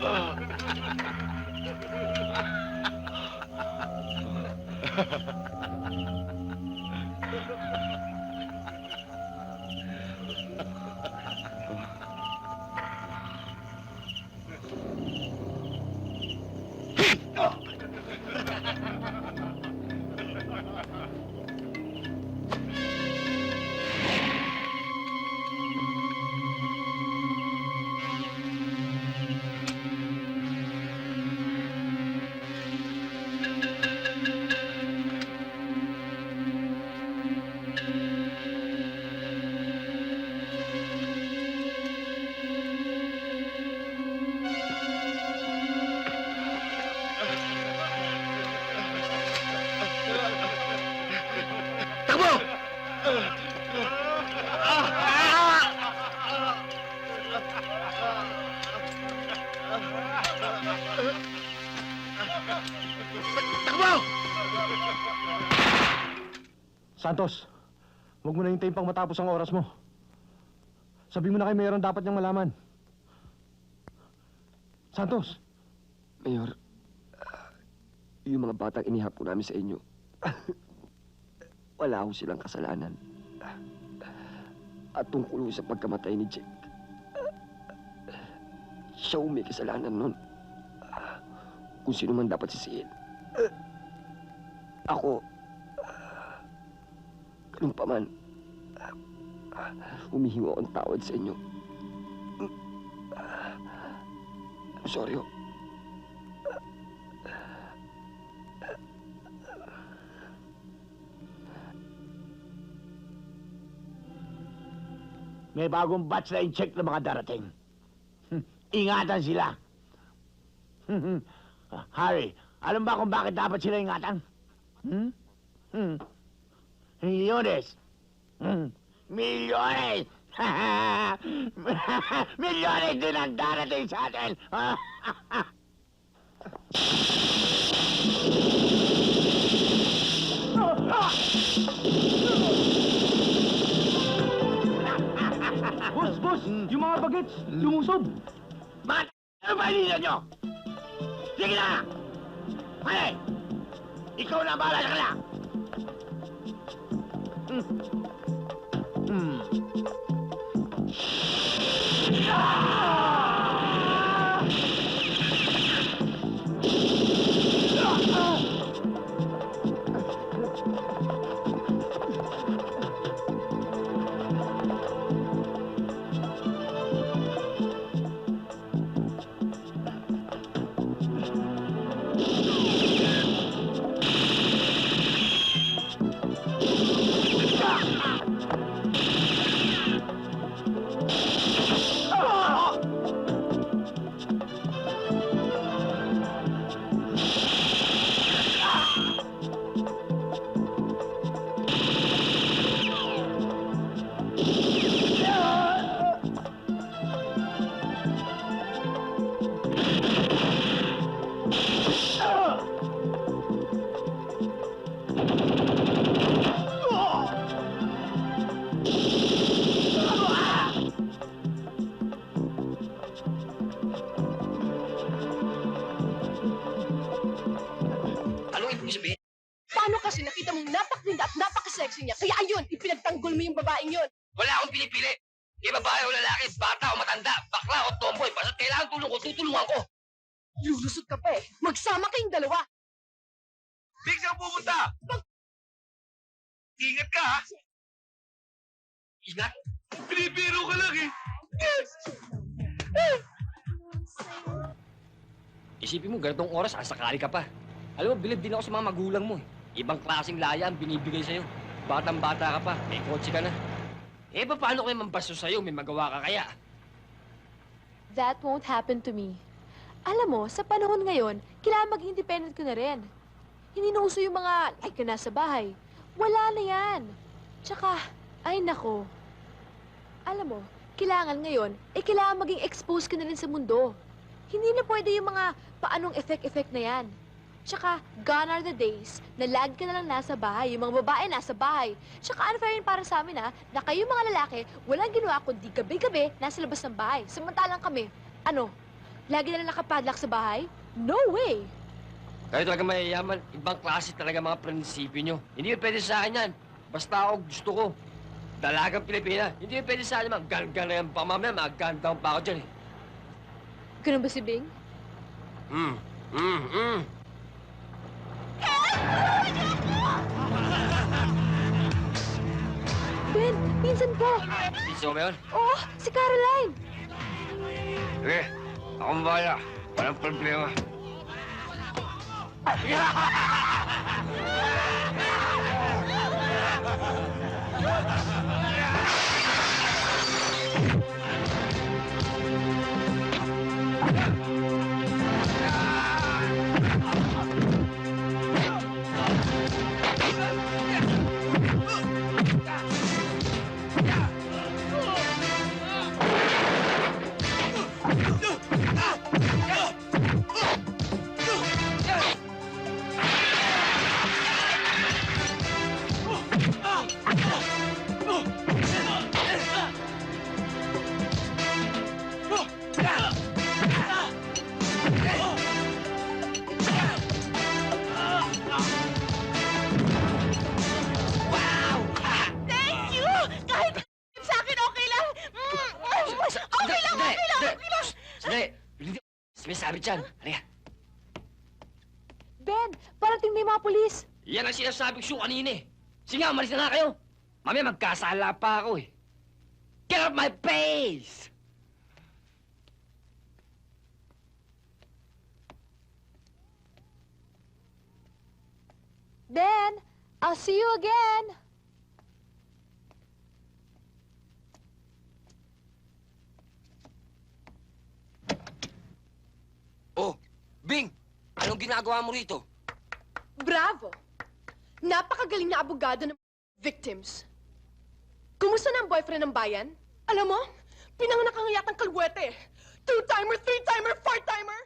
Takbo! Santos, huwag mo na hintayin pang matapos ang oras mo. Sabi mo na kay Mayor dapat niyang malaman. Santos, Mayor, ah, yung mga batang inihap ko namin sa inyo, wala ho silang kasalanan. At tungkol sa pagkamatay ni Jake, siya ho may kasalanan nun. Kung sino man dapat sisihin. Ako, ganun pa man, humihingo akong tawad sa inyo. I'm sorry ho. May bagong batch na in-check na mga darating. Hmm, Ingatan sila. Harry, alam ba kung bakit dapat sila ingatan? Hmm? Hmm. Milyones. Hmm. Milyones! Milyones din ang darating sa atin! Boss, boss, yung mga bagets, lumusob. Bakit? Ano ba hinihintay nyo? Sige na! Hey! Ikaw na bahala sa kanila! Hmm. Hmm. Wala akong pinipili. Di babae o lalaki, bata o matanda, bakla o tomboy, basta kailangan tulong ko, tutulungan ko. Lulusot ka pa eh. Magsama kayong dalawa. Big saan pupunta? Ingat ka, ha? Ingat? Pinipiro ka lang, eh. Isipin mo, ganitong oras, asakali ka pa. Alam mo, bilib din ako sa mga magulang mo. eh. Ibang klaseng laya ang binibigay sa'yo. Batang-bata ka pa, may kotse ka na. Eh, pa- paano kayo mambasto sa'yo? May magawa ka kaya? That won't happen to me. Alam mo, sa panahon ngayon, kailangan maging independent ko na rin. Hindi na uso yung mga like ka nasa bahay. Wala na yan. Tsaka, ay nako. Alam mo, kailangan ngayon, eh kailangan maging exposed ka na rin sa mundo. Hindi na pwede yung mga paanong effect-effect na yan. Tsaka, gone are the days na lag ka na lang nasa bahay, yung mga babae nasa bahay. Tsaka unfair yun para sa amin ha, na kayo mga lalaki, walang ginawa kundi gabi-gabi nasa labas ng bahay. Samantalang kami, ano, Lagi na lang nakapadlock sa bahay? No way! Kayo talaga mayayaman. Ibang klase talaga mga prinsipyo nyo. Hindi yun pwede sa akin yan. Basta ako gusto ko. Dalagang Pilipina. Hindi yun pwede sa akin. Mga gan-gan na yan. Baka mamaya mga gun-down pa ako dyan eh. Ganun ba si Bing? Mm. Mm. Mm. Ben, pinsan ko! Piso mo yun? Oh, si Caroline! Sige. Akong bahala. Walang problema. Thank May sabi dyan. Halika. Ben, parating na yung mga pulis. Yan ang sinasabi ko kanina eh. Sige nga, umalis na nga kayo. Mamaya magkasala pa ako eh. Get out my face! Ben, I'll see you again! Oh, Bing! Anong ginagawa mo rito? Bravo! Napakagaling na abogado ng victims. Kumusta na ang boyfriend ng bayan? Alam mo, pinanganak ang yatang kalwete. Two-timer, three-timer, four-timer.